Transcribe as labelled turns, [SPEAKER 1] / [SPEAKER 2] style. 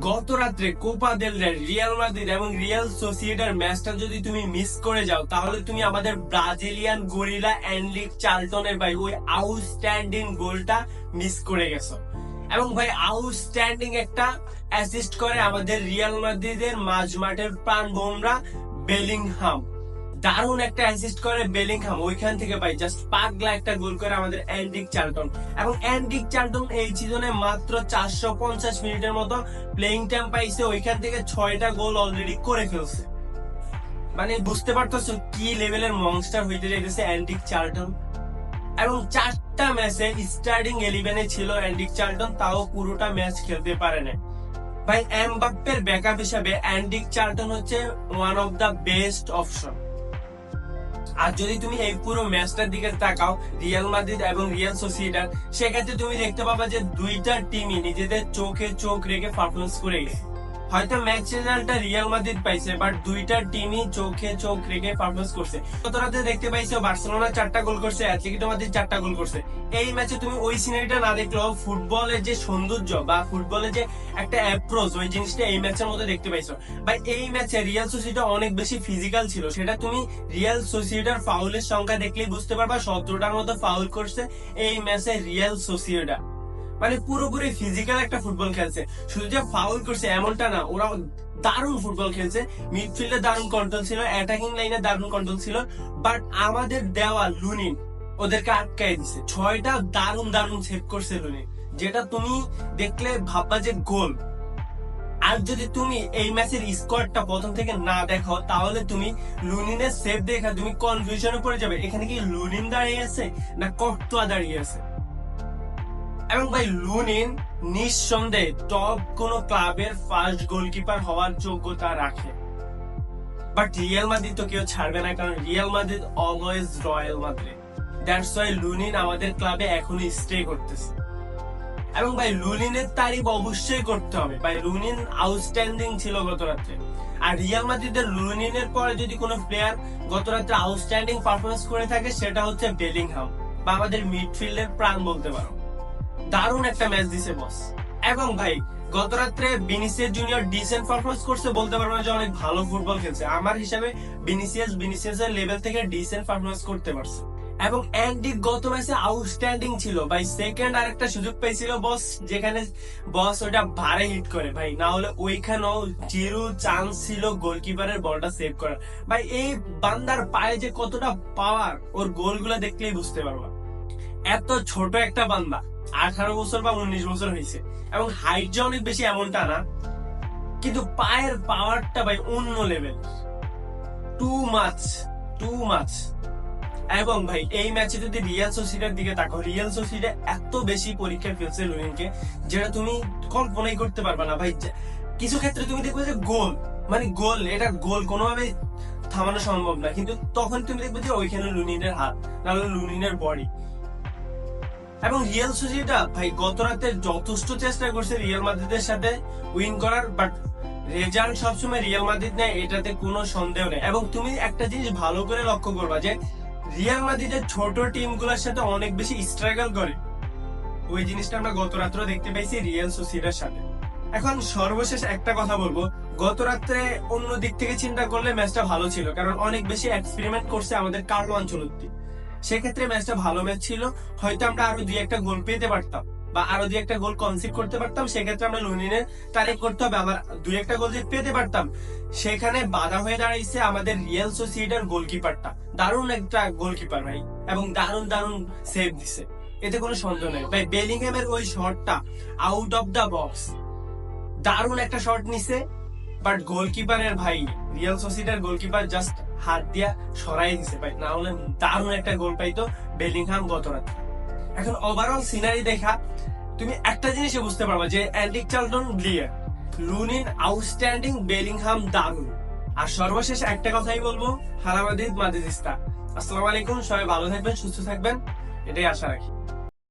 [SPEAKER 1] গত রাত্রে Copa del Real Madrid এবং রিয়াল সোসিয়েটার ম্যাচটা যদি তুমি মিস করে যাও, তাহলে তুমি আমাদের ব্রাজিলিয়ান গরিলা অ্যান্ডলিক চার্লটনের ভাই ওই আউটস্ট্যান্ডিং গোলটা মিস করে গেছো। এবং ভাই আউটস্ট্যান্ডিং একটা অ্যাসিস্ট করে আমাদের রিয়াল মাদ্রিদের মাঝমাঠের প্রাণ বোমরা বেলিংহাম দারুণ একটা অ্যাসিস্ট করে বেলিংহাম ওইখান থেকে ভাই জাস্ট পাগলা একটা গোল করে আমাদের অ্যান্ডিক চার্লটন এবং অ্যান্ডিক চার্লটন এই সিজনে মাত্র চারশো পঞ্চাশ মিনিটের মতো প্লেইং টাইম পাইছে, ওইখান থেকে ছয়টা গোল অলরেডি করে ফেলছে। মানে বুঝতে পারতেছো কি লেভেলের মনস্টার হইতে যাইতেছে অ্যান্ডিক চার্লটন এবং চারটা ম্যাচে স্টার্টিং ইলেভেনে ছিল অ্যান্ডিক চার্লটন তাও পুরোটা ম্যাচ খেলতে পারে না ভাই এমবাপ্পের ব্যাকআপ হিসাবে অ্যান্ডিক চার্লটন হচ্ছে one of the best option আর যদি তুমি এই পুরো ম্যাচটার দিকে তাকাও রিয়াল মাদ্রিদ এবং রিয়াল সোসিয়েটার সেক্ষেত্রে তুমি দেখতে পাবা যে দুইটা টিমই নিজেদের চোখে চোখ রেখে পারফরমেন্স করে গেছে। হয়তো ম্যাচ রেজাল্টটা রিয়াল মাদ্রিদ পাইছে বাট দুইটা টিমই চোখে চোখ রেখে পারফরমেন্স করছে। গত রাতে দেখতে পাইছো, বার্সেলোনা চারটা গোল করছে অ্যাথলেটিকো মাদ্রিদ চারটা গোল করছে। এই ম্যাচে তুমি ওই সিনারিটা না দেখলেও ফুটবলের যে সৌন্দর্য বা ফুটবলের যে একটা অ্যাপ্রোচ ওই জিনিসটা এই ম্যাচের মধ্যে দেখতে পাইছো। ভাই এই ম্যাচে রিয়াল সোসিয়েটা অনেক বেশি ফিজিক্যাল ছিল, সেটা তুমি রিয়াল সোসিয়েটার ফাউলের সংখ্যা দেখলেই বুঝতে পারবা, সতেরোটার মতো ফাউল করছে এই ম্যাচে রিয়াল সোসিয়েটা মানে পুরোপুরি ফিজিক্যাল একটা ফুটবল খেলছে। শুধু যে ফাউল করছে এমনটা না ওরা দারুণ ফুটবল খেলছে। মিডফিল্ডে দারুণ কন্ট্রোল ছিল অ্যাটাকিং লাইনে দারুণ কন্ট্রোল ছিল বাট আমাদের দেওয়া লুনিন, ওদেরকে আটকাই দিছে। ছয়টা দারুণ দারুণ সেভ করছে লুনিন, যেটা তুমি দেখলে ভাববা যে গোল আর যদি তুমি এই ম্যাচের স্কোয়াডটা প্রথম থেকে না দেখো, তাহলে তুমি লুনিনের সেভ দেখা তুমি কনফিউশনে পড়ে যাবে, এখানে কি লুনিন দাঁড়িয়ে আছে না কর্তোয়া দাঁড়িয়ে আছে? এবং ভাই লুনিন নিঃসন্দেহে টপ কোন ক্লাবের ফার্স্ট গোলকিপার হওয়ার যোগ্যতা রাখে। বাট রিয়াল মাদ্রিদ তো কেউ ছাড়বে না, কারণ Real Madrid always royal Madrid that's why Lunin আমাদের ক্লাবে এখনও স্টে করতেছে। এবং ভাই লুনিনের তারিফ অবশ্যই করতে হবে। ভাই লুনিন আউটস্ট্যান্ডিং ছিল গত রাত্রে আর রিয়াল মাদ্রিদের লুনিনের পরে যদি কোনো প্লেয়ার গত রাত্রে আউটস্ট্যান্ডিং পারফরমেন্স করে থাকে, সেটা হচ্ছে বেলিংহাম বা আমাদের মিডফিল্ডের প্রাণ বলতে পারো। দারুণ একটা ম্যাচ দিছে বস এবং ভাই, গত রাত্রে বিনিসিয়াস জুনিয়র ডিসেন্ট পারফরমেন্স করছে বলতে পারব না যে অনেক ভালো ফুটবল খেলছে। আমার হিসাবে বিনিসিয়াস বিনিসিয়াসের লেভেল থেকে ডিসেন্ট পারফরমেন্স করতে পারছে। এবং অ্যান্ডি গত ম্যাচে আউটস্ট্যান্ডিং ছিল। ভাই সেকেন্ড আর একটা সুযোগ পেয়েছিল বস যেখানে বস ওটা ভারে হিট করে। ভাই, না হলে ওইখানেও জিরো চান্স ছিল গোলকিপারের বলটা সেভ করার। ভাই, এই বান্দার পায়ে যে কতটা পাওয়ার ওর গোলগুলো দেখলেই বুঝতে পারবা। এত ছোট একটা বান্দা। আঠারো বছর বা উনিশ বছর হয়েছে। এবং হাইট যে অনেক বেশি এমনটা না, কিন্তু পায়ের পাওয়ারটা ভাই অন্য level too much too much এবং ভাই, এই ম্যাচে যদি রিয়াল সোসিটার দিকে তাকাও রিয়াল সোসিটা এত বেশি পরীক্ষা ফেলছে লুইনকে যেটা তুমি কল্পনাই করতে পারবে না। ভাই কিছু ক্ষেত্রে তুমি দেখবে যে গোল মানে গোল এটা গোল কোনোভাবে থামানো সম্ভব না। কিন্তু তখন তুমি দেখবে যে ওইখানে লুনিনের হাত, নাহলে লুনিনের বডি এবং রিয়াল সোসিয়েটা ভাই, গত রাতে যথেষ্ট চেষ্টা করছে রিয়াল মাদ্রিদের সাথে উইন করার বাট রেজাল্ট সবসময় রিয়াল মাদ্রিদ নেয়, এটাতে কোনো সন্দেহ নেই। এবং তুমি একটা জিনিস ভালো করে লক্ষ্য করবা যে রিয়াল মাদ্রিদের ছোট টিমগুলোর সাথে অনেক বেশি স্ট্রাগল করে। ওই জিনিসটা আমরা গত রাত্রে দেখতে পাইছি রিয়াল সোসিয়েটার সাথে। এখন সর্বশেষ একটা কথা বলব। গত রাত্রে অন্য দিক থেকে চিন্তা করলে ম্যাচটা ভালো ছিল, কারণ অনেক বেশি এক্সপেরিমেন্ট করছে আমাদের কার্লো আঞ্চলত্তি। সেক্ষেত্রে ম্যাচটা ভালো ম্যাচ ছিল। হয়তো আমরা আরও দুই একটা গোল পেতে পারতাম বা আরও দুই একটা গোল কনসিড করতে পারতাম, সেক্ষেত্রে আমরা লুনিনের তারিফ করতে হবে। আবার দুই একটা গোল যে পেতে পারতাম, সেখানে বাধা হয়ে দাঁড়াইছে আমাদের রিয়াল সোসিয়েটার গোলকিপারটা দারুণ একটা গোলকিপার ভাই, এবং দারুণ দারুণ সেভ দিছে। এতে কোনো সন্দেহ নেই। ভাই বেলিংহামের ওই শটটা আউট অফ দা বক্স দারুণ একটা শট নিছে। বাট গোলকিপারের ভাই রিয়াল সোসিটার গোলকিপার জাস্ট হাত দিয়া সরাই দিছে ভাই। না হলে দারুণ একটা গোল পাইতো বেলিংহাম গত এখন ওভারঅল সিনারি দেখা, তুমি একটা বুঝতে পারবা যে অ্যান্ডিক চার্লটন ব্লিয়ার লুনিন আউটস্ট্যান্ডিং বেলিংহাম দারুণ। আর সর্বশেষ একটা কথাই বলব হারামাদিদ মাদিদিস্তা আসসালামু আলাইকুম, সবাই ভালো থাকবেন, সুস্থ থাকবেন। এটাই আশা রাখি।